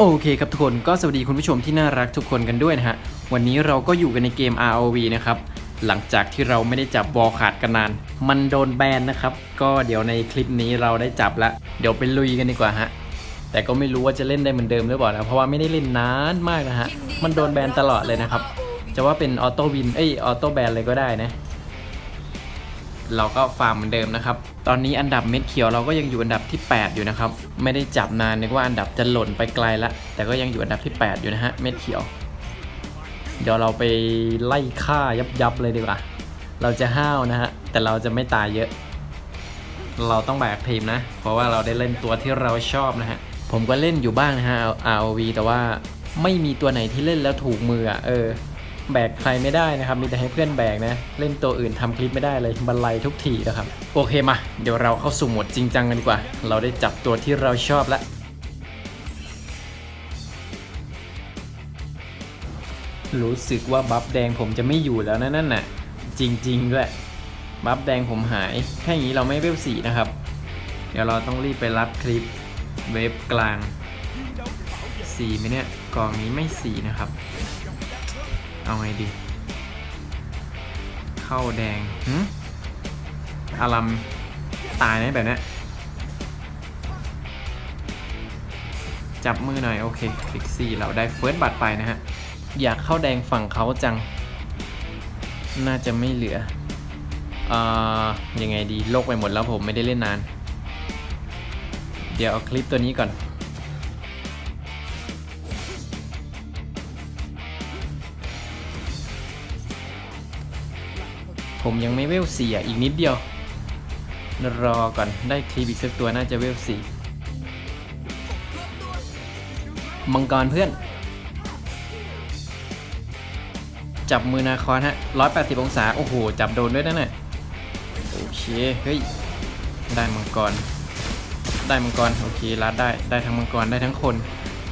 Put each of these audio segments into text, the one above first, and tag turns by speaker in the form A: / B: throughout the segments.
A: โอเคครับทุกคนก็สวัสดีคุณผู้ชมที่น่ารักทุกคนกันด้วยนะฮะ วันนี้เราก็อยู่กันในเกม ROV นะครับ หลังจากที่เราไม่ได้จับบอลขาดกันนาน มันโดนแบนนะครับ ก็เดี๋ยวในคลิปนี้เราได้จับล้วเดี๋ยวไปลุยกันดีกว่าฮะ แต่ก็ไม่รู้ว่าจะเล่นได้เหมือนเดิมหรือเปล่านะเพราะว่าไม่ได้เล่นนานมากนะฮะ มันโดนแบนตลอดเลยนะครับ จะว่าเป็นออโต้วิน เอ้ยออโต้แบนเลยก็ได้นะ เราก็ฟาร์มเหมือนเดิมนะครับ ตอนนี้อันดับเม็ดเขียวเราก็ยังอยู่อันดับที่ 8 อยู่นะครับ ไม่ได้จับนานนึกว่าอันดับจะหล่นไปไกลละ แต่ก็ยังอยู่อันดับที่ 8 อยู่นะฮะ เม็ดเขียว เดี๋ยวเราไปไล่ฆ่ายับยับเลยดีกว่า เราจะห้าวนะฮะ แต่เราจะไม่ตายเยอะ เราต้องแบกทีมนะ เพราะว่าเราได้เล่นตัวที่เราชอบนะฮะ ผมก็เล่นอยู่บ้างนะฮะ ROV แต่ว่าไม่มีตัวไหนที่เล่นแล้วถูกมืออะเออ แบกใครไม่ได้นะครับ มีแต่ให้เพื่อนแบกนะ เล่นตัวอื่นทำคลิปไม่ได้เลยบันไลทุกทีนะครับ โอเคมา เดี๋ยวเราเข้าสู่หมดจริงจังกันดีกว่า เราได้จับตัวที่เราชอบแล้วรู้สึกว่าบัฟแดงผมจะไม่อยู่แล้วนะนั่นน่ะ จริงๆด้วยบัฟแดงผมหายแค่อย่างนี้เราไม่เวลสีนะครับ เดี๋ยวเราต้องรีบไปรับคลิปเวฟกลางสีไหมเนี่ยกล่องนี้ไม่สีนะครับ เอาไงดี เข้าแดงหืมอารัมตายไหมแบบนี้จับมือหน่อย โอเค คลิกซี่เราได้เฟิร์สบัตรไปนะฮะ อยากเข้าแดงฝั่งเขาจัง น่าจะไม่เหลืออ่ายังไงดีโลกไปหมดแล้วผมไม่ได้เล่นนาน เดี๋ยวเอาคลิปตัวนี้ก่อน ผมยังไม่เวลสี่อะ อีกนิดเดียว รอก่อนได้คลิปอีกสักตัวน่าจะเวลสี่มังกรเพื่อน จับมือนาคอนฮะ180องศา โอ้โห จับโดนด้วยนั่นน่ะโอเค เฮ้ย ได้มังกร ได้มังกร โอเครัดได้ ได้ทั้งมังกร ได้ทั้งคน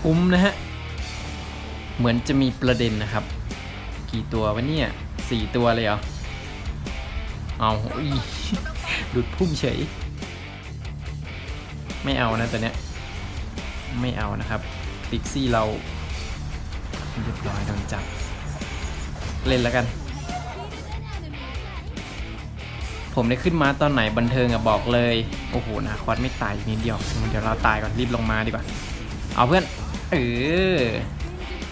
A: คุ้มนะฮะ เหมือนจะมีประเด็นนะครับ กี่ตัววะเนี่ยสี่ตัวเลยเหรอ เอาอีหลุดพุ่มเฉย ไม่เอานะตัวเนี้ย ไม่เอานะครับคลิกซี่เราเรียบร้อยโดนจับ เล่นแล้วกัน ผมได้ขึ้นมาตอนไหนบันเทิงอะบอกเลย โอ้โหนาคอสไม่ตายอีกนิดเดียวเดี๋ยวเราตายก่อนรีบลงมาดีกว่า เอาเพื่อน เออ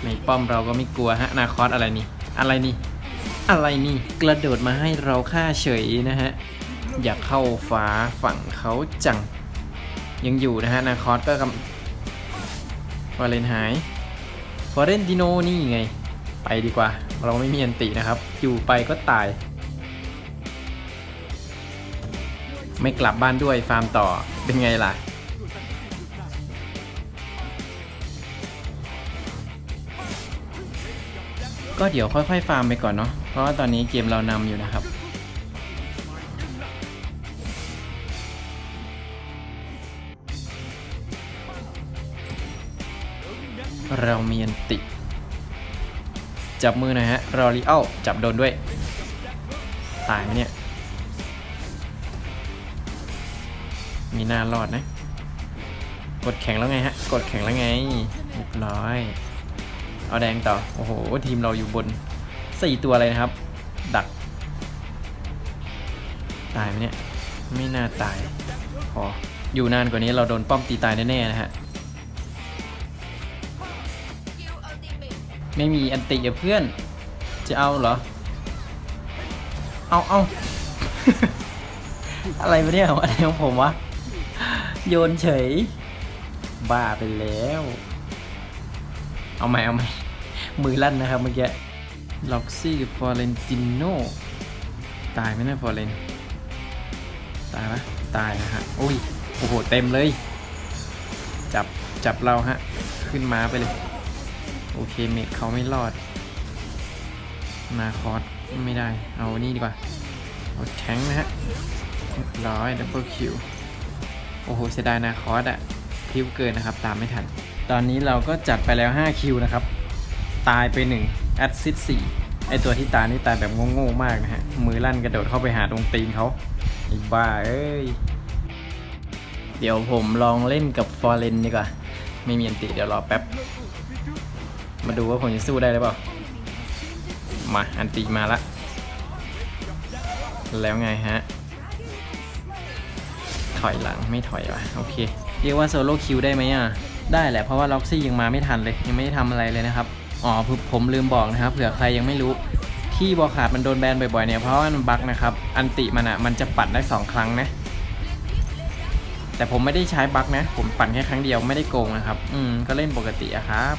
A: ในป้อมเราก็ไม่กลัวฮะนาคอสอะไรนี่ อะไรนี่ อะไรนี่กระโดดมาให้เราฆ่าเฉยนะฮะ อยากเข้าฟ้าฝั่งเขาจัง ยังอยู่นะฮะ นาคอสก็กำวาเลนหายฟอเรนติโนนี่ไง ไปดีกว่า เราไม่มีอันตินะครับ อยู่ไปก็ตาย ไม่กลับบ้านด้วยฟาร์มต่อเป็นไงล่ะ ก็เดี๋ยวค่อยๆฟาร์มไปก่อนเนาะ เพราะว่าตอนนี้เกมเรานำอยู่นะครับเรามีอันติ จับมือหน่อยฮะรอริเอ้าจับโดนด้วย ตายไหมเนี่ย มีหน้ารอดนะ กดแข็งแล้วไงฮะ กดแข็งแล้วไงเรียบร้อย เอาแดงต่อ โอ้โห ทีมเราอยู่บนสี่ตัวเลยนะครับ ดัก ตายไหมเนี่ย ไม่น่าตายพออยู่นานกว่านี้เราโดนป้อมตีตายแน่ๆนะฮะ ไม่มีอันติกับเพื่อน จะเอาเหรอ เอาเอา อะไรมาเนี่ยอะไรของผมวะ โยนเฉย บ้าไปแล้ว เอาใหม่เอาใหม่ มือลั่นนะครับเมื่อกี้ล็อกซี่กับฟอร์เรนติโนตายไหมนะฟอร์เรนตายปะตายนะฮะโอ้ยโอ้โหเต็มเลย จับจับเราฮะ ขึ้นมาไปเลย โอเคเมดเขาไม่รอด นาคอสไม่ได้ เอานี่ดีกว่า เอาแทงนะฮะร้อยดับเบิลคิวโอ้โหเสียดายนาคอสอะคิวเกินนะครับ ตามไม่ทัน ตอนนี้เราก็จัดไปแล้ว 5 คิวนะครับ ตายไป1แอดซิด4ไอตัวที่ตายนี่ตายแบบโง่ๆมากนะฮะ มือลั่นกระโดดเข้าไปหาตรงตีนเขาไอ้บ้าเอ้ย เดี๋ยวผมลองเล่นกับฟอร์เรนดีกว่า ไม่มีอันติเดี๋ยวรอแป๊บ มาดูว่าผมจะสู้ได้หรือเปล่า มาอันติมาละ แล้วไงฮะ ถอยหลังไม่ถอยว่ะโอเค เรียกว่าโซโล่คิวได้ไหมอะ ได้แหละเพราะว่าล็อกซี่ยังมาไม่ทันเลย ยังไม่ได้ทำอะไรเลยนะครับ อ๋อผมลืมบอกนะครับเผื่อใครยังไม่รู้ที่บอขาดมันโดนแบนบ่อยๆเนี่ยเพราะว่ามันบั๊กนะครับอันติมันอะมันจะปัดได้ 2 ครั้งนะ แต่ผมไม่ได้ใช้บั๊กนะ ผมปั่นแค่ครั้งเดียวไม่ได้โกงนะครับ อืมก็เล่นปกติอะครับ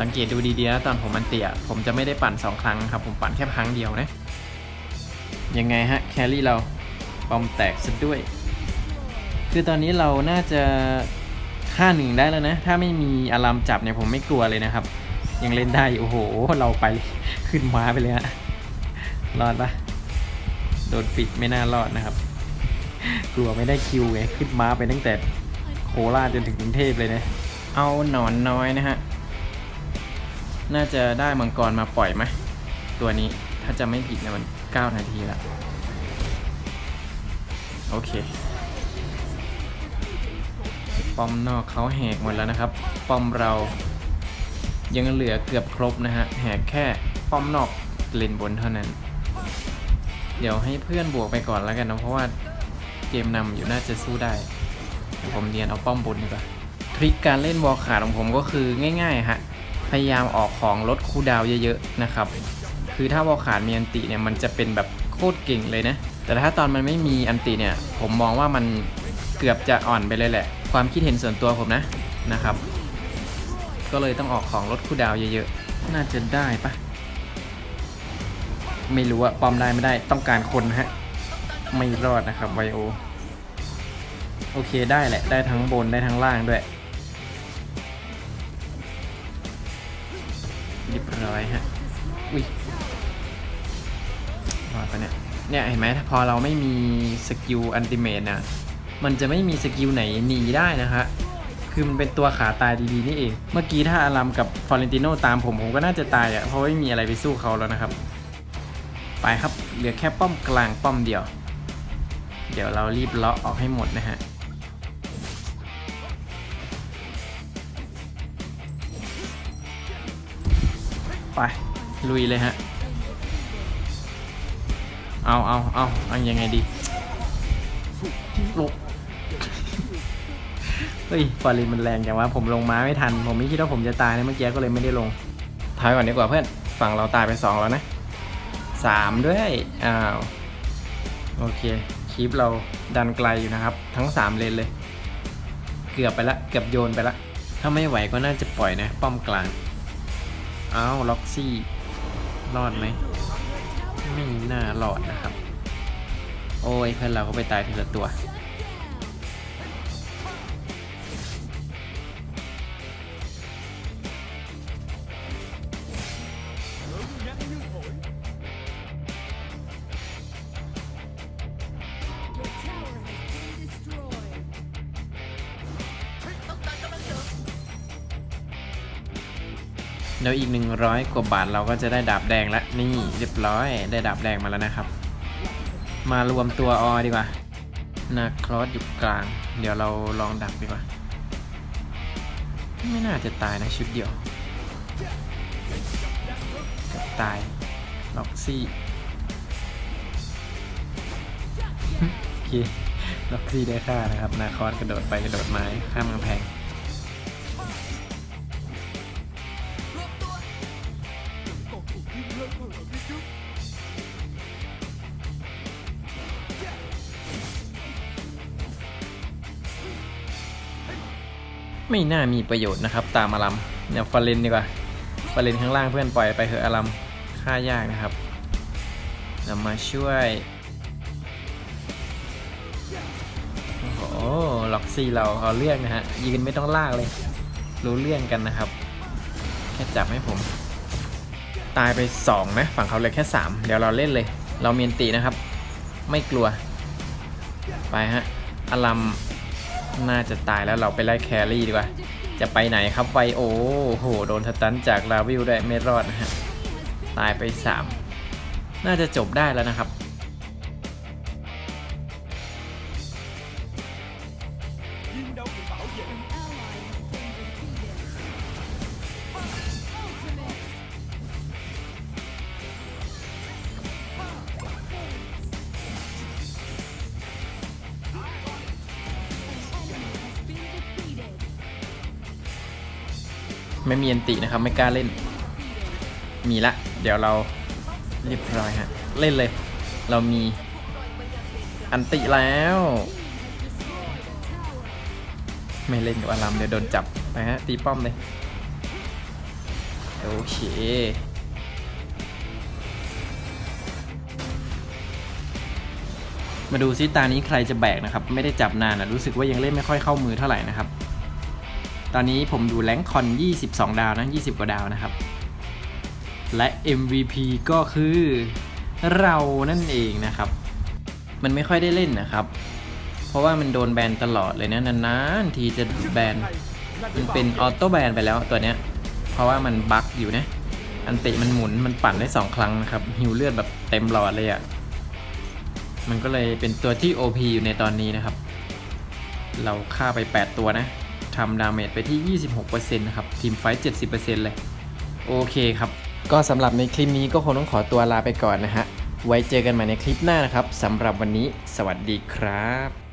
A: สังเกตดูดีๆนะตอนผมอันเตียผมจะไม่ได้ปั่น 2 ครั้งครับ ผมปั่นแค่ครั้งเดียวนะยังไงฮะแครี่เราปอมแตกซะด้วย คือตอนนี้เราน่าจะ ค่าหนึ่งได้แล้วนะ ถ้าไม่มีอารามจับเนี่ยผมไม่กลัวเลยนะครับ ยังเล่นได้โอ้โห เราไปขึ้นม้าไปเลยฮะรอดปะโดนปิดไม่น่ารอดนะครับ กลัวไม่ได้คิวไงขึ้นม้าไปตั้งแต่โคราชจนถึงกรุงเทพเลยนะ เอาหนอนน้อยนะฮะ น่าจะได้มังกรมาปล่อยไหมตัวนี้ถ้าจะไม่ผิดเนี่ยมัน 9 นาทีล้วโอเค ป้อมนอกเขาแหกหมดแล้วนะครับ ป้อมเรายังเหลือเกือบครบนะฮะแหกแค่ป้อมนอกเลนบนเท่านั้น เดี๋ยวให้เพื่อนบวกไปก่อนแล้วกันนะเพราะว่าเกมนำอยู่น่าจะสู้ได้ผมเรียนเอาป้อมบนดีกว่าทริคการเล่นวอลขาดของผมก็คือง่ายๆฮะพยายามออกของลดคูดาวเยอะๆนะครับ คือถ้าวอลขาดมีอันติเนี่ยมันจะเป็นแบบโคตรเก่งเลยนะ แต่ถ้าตอนมันไม่มีอันติเนี่ย ผมมองว่ามันเกือบจะอ่อนไปเลยแหละ ความคิดเห็นส่วนตัวผมนะนะครับ ก็เลยต้องออกของลดคูลดาวเยอะๆ น่าจะได้ปะไม่รู้อะปอมได้ไม่ได้ต้องการคนฮะ ไม่รอดนะครับไวโอ โอเคได้แหละ ได้ทั้งบนได้ทั้งล่างด้วยเรียบร้อยฮะ อุ้ยรอดปะเนี่ย เนี่ยเห็นไหมพอเราไม่มีสกิลอันติเมตนะ มันจะไม่มีสกิลไหนหนีได้นะฮะคือมันเป็นตัวขาตายดีๆนี่เอง เมื่อกี้ถ้าอารัมกับฟอเรนติโนตามผมผมก็น่าจะตายอะ่ะเพราะไม่มีอะไรไปสู้เขาแล้วนะครับ ไปครับเหลือแค่ป้อมกลางป้อมเดียว เดี๋ยวเรารีบเลาะออกให้หมดนะฮะไปลุยเลยฮะ เอาเอาเอาเอายังไงดีลง เฮ้ยฟอร์รินมันแรงจังวะผมลงม้าไม่ทัน ผมไม่คิดว่าผมจะตายนะเมื่อกี้ก็เลยไม่ได้ลงถอยก่อนดีกว่าเพื่อนฝั่งเราตายไปสองแล้วนะสามด้วย อ้าว โอเคคลิปเราดันไกลอยู่นะครับ ทั้งสามเลนเลย เกือบไปละ เกือบโยนไปละ ถ้าไม่ไหวก็น่าจะปล่อยนะ ป้อมกลางอ้าวล็อกซี่ รอดไหม ไม่น่ารอดนะครับ โอ้ยเพื่อนเราก็ไปตายทีละตัว ดี๋ยวอีก 100 กว่าบาทเราก็จะได้ดาบแดงแล้วนี่เรียบร้อยได้ดาบแดงมาแล้วนะครับ มารวมตัวออดีกว่านาคลอสอยู่กลาง เดี๋ยวเราลองดักดีกว่า ไม่น่าจะตายนะชุดเดียวกับตายล็อกซี่โอเคล็อกซี่ได้ค่านะครับ นาคอสกระโดดไปกระโดดมาข้ามกำแพง ไม่น่ามีประโยชน์นะครับ ตามอารัมเดี๋ยฟาเลนดีกว่าฟาเลนข้างล่างเพื่อนปล่อยไปเถอะอารัมค่ายากนะครับเรามาช่วยโอ้โหล็อกซี่เราเอาเรื่องนะฮะยืนไม่ต้องลากเลย รู้เรื่องกันนะครับ แค่จับให้ผม ตายไป2นะฝั่งเขาเลือแค่ 3 เดี๋ยวเราเล่นเลย เราเมียนตีนะครับ ไม่กลัว ไปฮะอารัม น่าจะตายแล้วเราไปไล่แครี่ดีกว่า จะไปไหนครับไวโอโห โดนสตันจากลาวิลด้ไม่รอดนะฮะ ตายไป 3 น่าจะจบได้แล้วนะครับ ไม่มีอันตินะครับ ไม่กล้าเล่น มีละ เดี๋ยวเราเรียบร้อยฮะ เล่นเลย เรามีอันติแล้ว ไม่เล่นกับอารามเดี๋ยวโดนจับไปฮะ ตีป้อมเลย โอเคมาดูซิตานี้ใครจะแบกนะครับ ไม่ได้จับนานนะรู้สึกว่ายังเล่นไม่ค่อยเข้ามือเท่าไหร่นะครับ ตอนนี้ผมดูแรงค์คอน 22 ดาวนะ 20 กว่าดาวนะครับ และ MVP ก็คือเรานั่นเองนะครับ มันไม่ค่อยได้เล่นนะครับ เพราะว่ามันโดนแบนตลอดเลยนะนานๆทีจะแบน มันเป็นออโต้แบนไปแล้วตัวเนี้ย เพราะว่ามันบั๊กอยู่นะ อันติมันหมุนมันปั่นได้ 2 ครั้งนะครับฮิวเลือดแบบเต็มหลอดเลยอะ่ะ มันก็เลยเป็นตัวที่ OP อยู่ในตอนนี้นะครับ เราฆ่าไป 8 ตัวนะ ทำดาเมจไปที่ 26%นะครับ ทีมไฟต์70%เลย โอเคครับ ก็สำหรับในคลิปนี้ก็คงต้องขอตัวลาไปก่อนนะฮะ ไว้เจอกันใหม่ในคลิปหน้านะครับสำหรับวันนี้ สวัสดีครับ